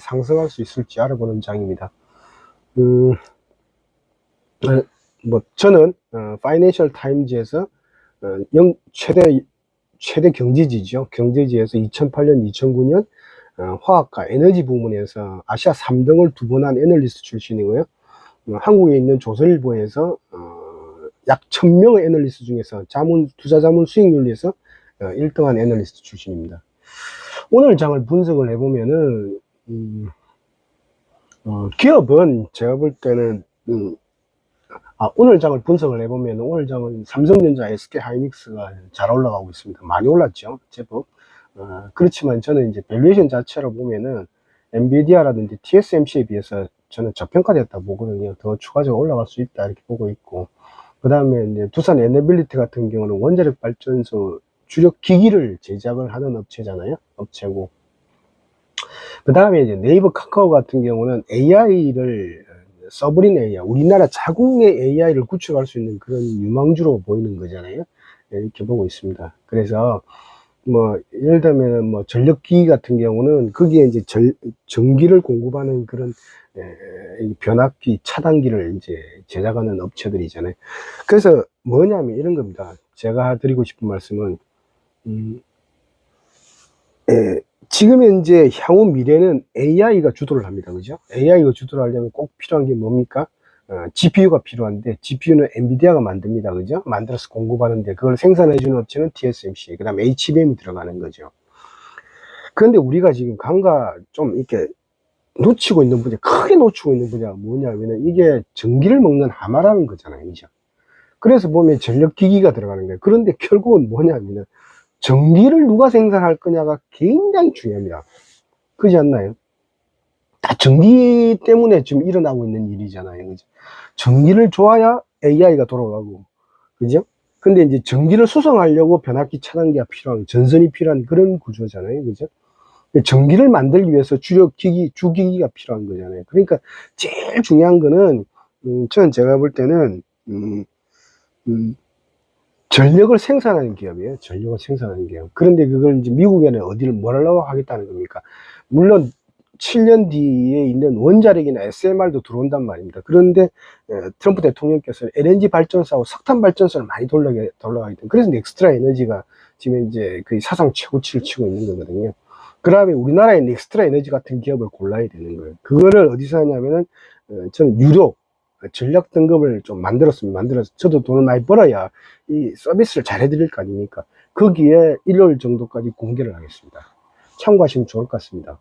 상승할 수 있을지 알아보는 장입니다. 음, 어, 뭐 저는 어, 파이낸셜 타임즈에서 어, 영, 최대 최대 경제지죠. 경제지에서 2008년, 2009년 어, 화학과 에너지 부문에서 아시아 3등을 두 번 한 애널리스트 출신이고요. 어, 한국에 있는 조선일보에서 어, 약 1000명의 애널리스트 중에서 자문 투자 자문 수익률에서 어, 1등한 애널리스트 출신입니다. 오늘 장을 분석을 해보면은 음, 어, 기업은 제가 볼 때는 음, 아, 오늘 장을 분석을 해보면 오늘 장은 삼성전자, SK 하이닉스가 잘 올라가고 있습니다. 많이 올랐죠, 제법. 어, 그렇지만 저는 이제 밸류에이션 자체로 보면은 엔비디아라든지 TSMC에 비해서 저는 저평가됐다 보거든요. 더 추가적으로 올라갈 수 있다 이렇게 보고 있고 그 다음에 이제 두산 에너빌리티 같은 경우는 원자력 발전소 주력 기기를 제작을 하는 업체잖아요. 업체고. 그 다음에 이제 네이버 카카오 같은 경우는 AI를 서브린 AI, 우리나라 자국내 AI를 구축할 수 있는 그런 유망주로 보이는 거잖아요. 네, 이렇게 보고 있습니다. 그래서 뭐 예를 들면 뭐 전력기기 같은 경우는 거기에 이제 절, 전기를 공급하는 그런 에, 이 변압기 차단기를 이제 제작하는 업체들이잖아요. 그래서 뭐냐면 이런 겁니다. 제가 드리고 싶은 말씀은 음, 에, 지금 현재 향후 미래는 AI가 주도를 합니다. 그죠? AI가 주도를 하려면 꼭 필요한 게 뭡니까? 어, GPU가 필요한데 GPU는 엔비디아가 만듭니다. 그죠? 만들어서 공급하는데 그걸 생산해 주는 업체는 TSMC, 그 다음에 HBM이 들어가는 거죠. 그런데 우리가 지금 강가 좀 이렇게 놓치고 있는 분야, 크게 놓치고 있는 분야가 뭐냐면은 이게 전기를 먹는 하마라는 거잖아요. 그죠? 그래서 보면 전력기기가 들어가는 거예요. 그런데 결국은 뭐냐면은 전기를 누가 생산할 거냐가 굉장히 중요합니다. 그렇지 않나요? 다 전기 때문에 지금 일어나고 있는 일이잖아요. 그죠? 전기를 줘야 AI가 돌아가고, 그죠? 근데 이제 전기를 수송하려고 변압기 차단기가 필요한, 전선이 필요한 그런 구조잖아요. 그죠? 전기를 만들기 위해서 주력 기기, 주기기가 필요한 거잖아요. 그러니까 제일 중요한 거는, 음, 저는 제가 볼 때는, 음, 음, 전력을 생산하는 기업이에요. 전력을 생산하는 기업. 그런데 그걸 이제 미국에는 어디를 뭘 하려고 하겠다는 겁니까? 물론 7년 뒤에 있는 원자력이나 SMR도 들어온단 말입니다. 그런데 에, 트럼프 대통령께서 LNG 발전소하고 석탄 발전소를 많이 돌려게 돌려가기 때문에 그래서 넥스트라 에너지가 지금 이제 그 사상 최고치를 치고 있는 거거든요. 그 다음에 우리나라의 넥스트라 에너지 같은 기업을 골라야 되는 거예요. 그거를 어디서 하냐면은 어, 저는 유료 전략 등급을 좀 만들었으면 만들어서 저도 돈을 많이 벌어야 이 서비스를 잘 해드릴 거 아닙니까? 거기에 일요일 정도까지 공개를 하겠습니다. 참고하시면 좋을 것 같습니다.